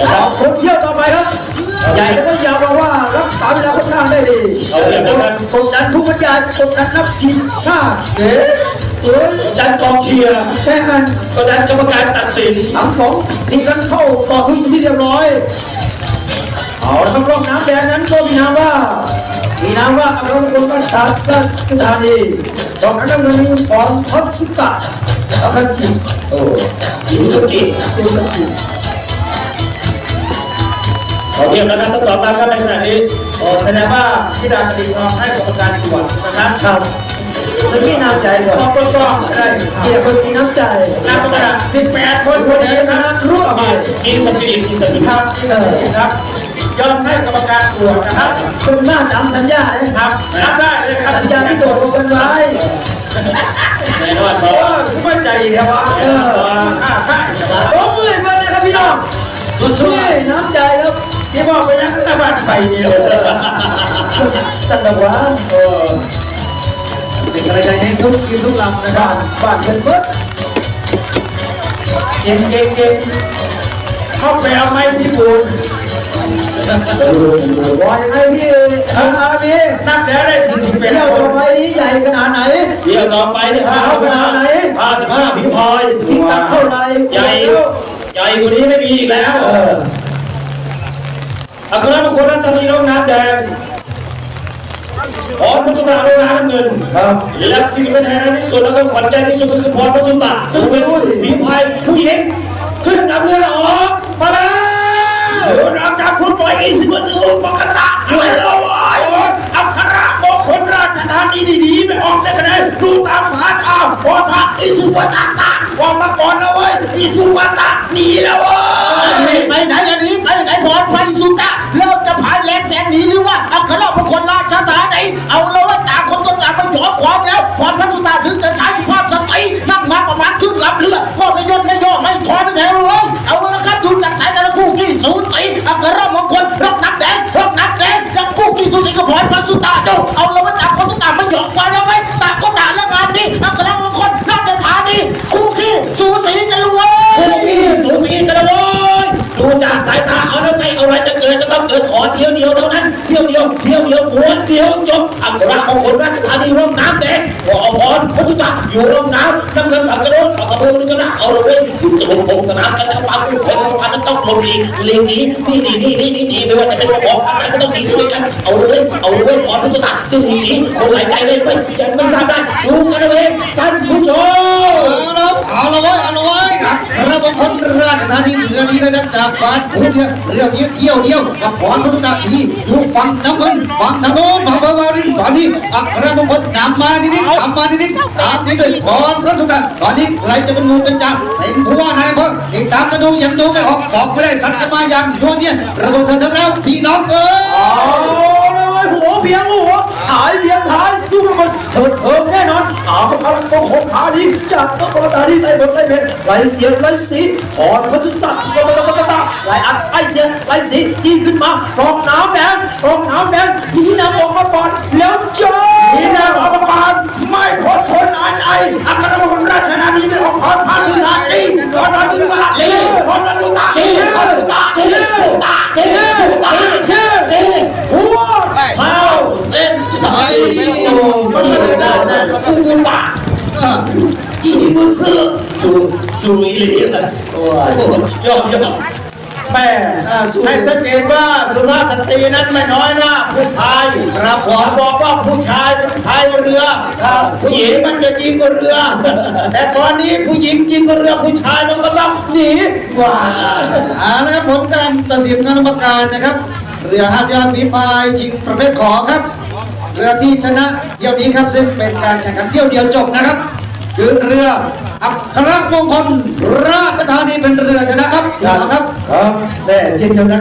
นะครับคนเที่ยวต่อไปครับ ใหญ่แล้วก็ยาวบอกว่ารักษาเวลาค่อนข้างได้ดีเอาเรื่องนั้นกดดันทุกบรรยายกดดันนักทีมชาติเอ๊ะเอ้ยดันกองเชียร์แค่อันก็ดันกรรมการตัดสินทั้งสองทีมนั้นเข้าต่อทุนที่เรียบร้อยเอาละครับรอบน้ำแดงนั้นก็มีนามว่ามีนามว่าอารมณ์คนประชาธิปไตยตอนนั้นน้ำเงินของพัสสตาแล้วก็จีโอ้อิสุจิซูซูกิ ขอเทียบนะครับทั้งสองท่านครับในขณะนี้โอ้แสดงว่าที่ดาคดีทองให้กรรมการตรวจนะครับครับเมื่อกี้น้ำใจก่อนต้องต้องต้องได้เกี่ยวกับมีน้ำใจนับกระดาษ18คนคนนี้นะครับร่วมมาอีสปิริตอีสปิริตครับเออครับยอมให้กรรมการตรวจนะครับคุณหน้าจำสัญญาเลยครับรับได้เลยครับสัญญาที่ตกลงกันไว้แน่นอนเพราะว่าคุณมั่นใจเดียวว่าเออค่าค่าจะมาโอ้ยมาเลยครับพี่น้องช่วยน้ำใจครับ ที่บอกไปยังรัฐบาลไทยเนี่ยสสันวะเออเป็นกำลังใจให้ทุกทีมทุกลำนะครับบ้านเงินเบิดเก่งเก่งเก่งเข้าไปเอาไม้ญี่ปุ่นบอยให้พี่ทำอาพี่นับแล้วได้สี่สิบเป็นเที่ยวต่อไปนี้ใหญ่ขนาดไหนเดี๋ยวต่อไปนี่ห้าสิบห้าห้าสิบห้าพี่พลอยทิ้งตักเท่าไหร่ใหญ่ใหญ่กว่านี้ไม่มีอีกแล้ว อออัครมงคลรัตนีร่องน้ำแดงพรพัชตาร่องน้ำน้ำเงินครับและสิ่งเป็นแห่งที่สุดแล้วก็ขวัญใจที่สุดก็คือพรพัชตาซึ่งเป็นผีพายผู้หญิงขึ้นนำเรือออกมาแล้วเรือรางจากพุทธปล่อยอีสิบวัสุปกตะด้วยเราไอ้อัครมงคลราชธานีดีๆไม่ออกได้คะแนนดูตามสารอ้าวพรพระอิสุวรรณตะวางมาก่อนนะเว้ยอิสุวรรณตะหนีแล้วเว้ยไปไหนกันนี้ไปไหนพรไฟสุตะ พรพระ อขอเที่ยวเดียวเท่านั้น เที่ยวเดียวเที่ยวเดียวหัวเดียวจบอัครมงคลราชธานีร่องน้ำแดงวอพรพุทธจักรอยู่ร่องน้ำน้ำเงินฝั่งกระโดดเอากระเบื้องชนะเอาเลยเว้ยอยู่ตรงบงสนามกันทั้งวันทุกคนทุกวันจะต้องลงลีกลีนี้นี่นี่นี่นี่นี่นี่ไม่ว่าจะเป็นของข้างไหนก็ต้องดีช่วยกันเอาเลยเว้ยเอาเลยเว้ยพรพุทธจักรจะทีนี้คนหลายใจเลยเว้ยยังไม่ทราบได้ดูกันนะเว้ยท่านผู้ชมเอาละเอาละไว้เอาละไว้คาคนราชธานีเรือนี้นะครับจากบ้านผมเนี่ยเรือนี้เที่ยวเดียวกับพรพุทธตาทีอยู่ฝั่งน้ำเงินฝั่งน้ำโน้นฝั่งเบอร์วารินตอนนี้อัครมงคลนำมานิดๆนำมานิดๆตามที่ด้วยพรพระสุตาตอนนี้ใครจะเป็นงูเป็นจ่าเป็นผู้ว่านายอำเภอติดตามกันดูยังดูไม่ออกบอกไม่ได้สัตว์จะมาอย่างโยนเนี่ยระเบิดเถิดแล้วพี่น้องเอ้ยเอาเลยหัวเพียงหัวหายเพียงท้ายสู้มันเถิดเถิงแน่นอน เอาพลังโมโหขาดีจากพระปรตาที่ไรบทไรเพชรไรเสียงไรสีถอนพระชุสัตว์ตะตะตะตะตะไรอัดไรเสียงไรสีจีขึ้นมารองน้ำแดงรองน้ำแดงหนีน้ำออกมาก่อนแล้วเจอนี่นะอภิบาลไม่พ้นคนอันไออัคระมงคลราช สือสูสูอีเลียนโอ้ยยอดยอดแม่ให้สังเกตว่าสุภาพสตรีนั้นไม่น้อยนะผู้ชายครับผผมมบอกว่าผู้ชายพายเรือผู้หญิงมันจะยิงกว่าเรือ แต่ตอนนี้ผู้หญิงยิงกว่าเรือผู้ชายมันก็ต้องหนีว้าเอาละครับผลการตัดสินคณะกรรมการนะครับ เรือห้าสิบห้าฝีพายชิงประเภทขอครับ เรือที่ชนะเที่ยวนี้ครับซึ่งเป็นการแข่งขันเที่ยวเดียวจบนะครับ คือเรืออัครมงคลราชธานีเป็นเรือชนะครับครับครับแม่เช่นเดียวกัน